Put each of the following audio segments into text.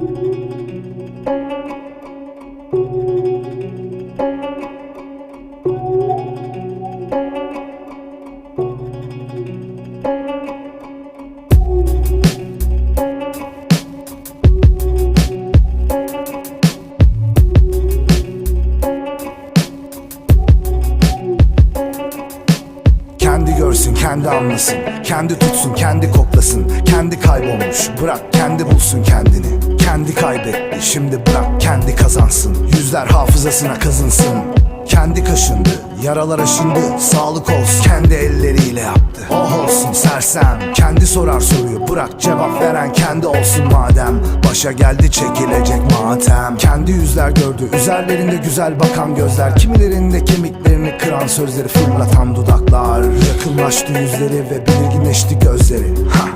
Kendi görsün, kendi anlasın. Kendi tutsun, kendi koklasın. Kendi kaybolmuş, bırak kendi bulsun kendini Kendi kaybetti, şimdi bırak kendi kazansın. Yüzler hafızasına kazınsın. Kendi kaşındı, yaralar aşındı Sağlık olsun, kendi elleriyle yaptı. Oh olsun sersem, kendi sorar soruyu. Bırak cevap veren kendi olsun madem. Başa geldi çekilecek matem. Kendi yüzler gördü, üzerlerinde güzel bakan gözler. Kimilerinde kemiklerini kıran sözleri fırlatan dudaklar. Yakınlaştı yüzleri ve belirginleşti gözleri. Ha.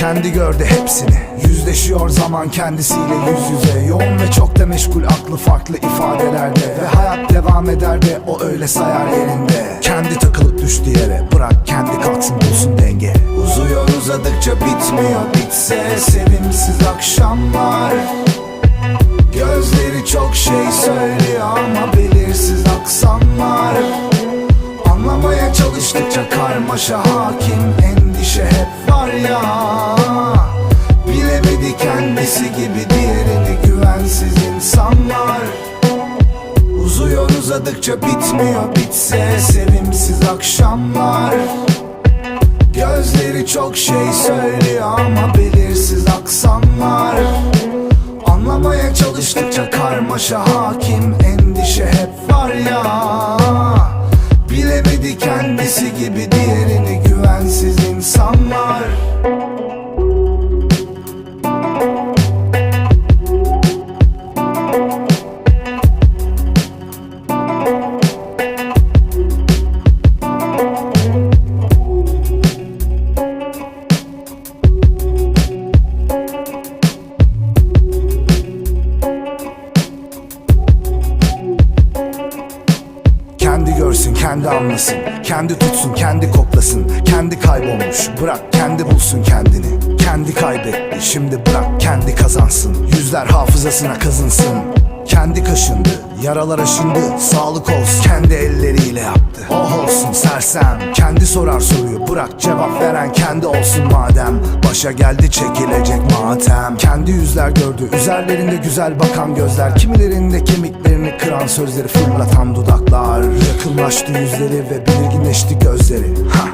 Kendi gördü hepsini. Yüzleşiyor zaman kendisiyle yüz yüze. Yoğun ve çok da meşgul aklı farklı ifadelerde. Ve hayat devam eder de o öyle sayar yerinde Kendi takılıp düştü yere. Bırak kendi kalksın bulsun denge. Uzuyor uzadıkça bitmiyor. Bitse sevimsiz akşamlar. Gözleri çok şey söylüyor ama belirsiz aksanlar. Anlamaya çalıştıkça karmaşa hakim Endişe hep var ya uzadıkça bitmiyor. Bitse sevimsiz akşamlar. Gözleri çok şey söylüyor ama belirsiz aksanlar. Anlamaya çalıştıkça karmaşa hakim Endişe hep var ya. Bilemedi kendisi gibi görsün, kendi anlasın. Kendi tutsun, kendi koklasın. Kendi kaybolmuş, bırak kendi bulsun kendini. Kendi kaybetti, şimdi bırak kendi kazansın. Yüzler hafızasına kazınsın. Kendi kaşındı, yaralar aşındı Sağlık olsun, kendi elleriyle yaptı. Oh olsun sersem, kendi sorar soruyu Bırak cevap veren kendi olsun madem. Başa geldi çekilecek matem. Kendi yüzler gördü, üzerlerinde güzel bakan gözler. Kimilerinde kemiklerini kıran sözleri fırlatan dudaklar. Yakınlaştı yüzleri ve belirginleşti gözleri. Ha.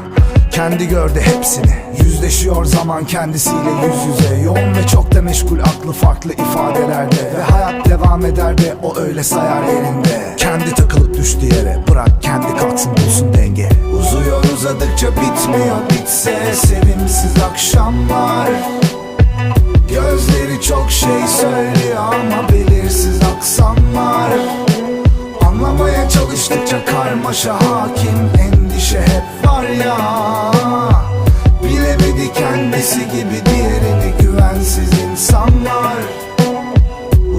Kendi gördü hepsini. Yüzleşiyor zaman kendisiyle yüz yüze. Yoğun ve çok da meşgul aklı farklı ifadelerde. Ve hayat devam eder de o öyle sayar yerinde Kendi takılıp düştü yere. Bırak kendi kalksın bulsun denge. Uzuyor uzadıkça bitmiyor. Bitse sevimsiz akşamlar. Gözleri çok şey söylüyor ama Çalıştıkça karmaşa hakim Endişe hep var ya. Bilemedi kendisi gibi diğerini güvensiz insanlar.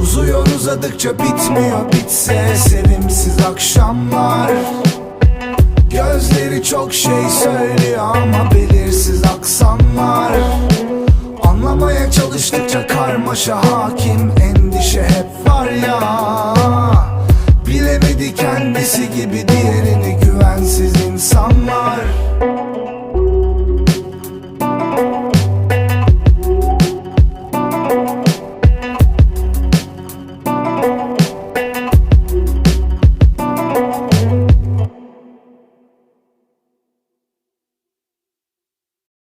Uzuyor uzadıkça bitmiyor bitse sevimsiz akşamlar. Gözleri çok şey söylüyor ama belirsiz aksanlar. Anlamaya çalıştıkça karmaşa hakim Endişe hep var ya Eskisi gibi diğerini güvensiz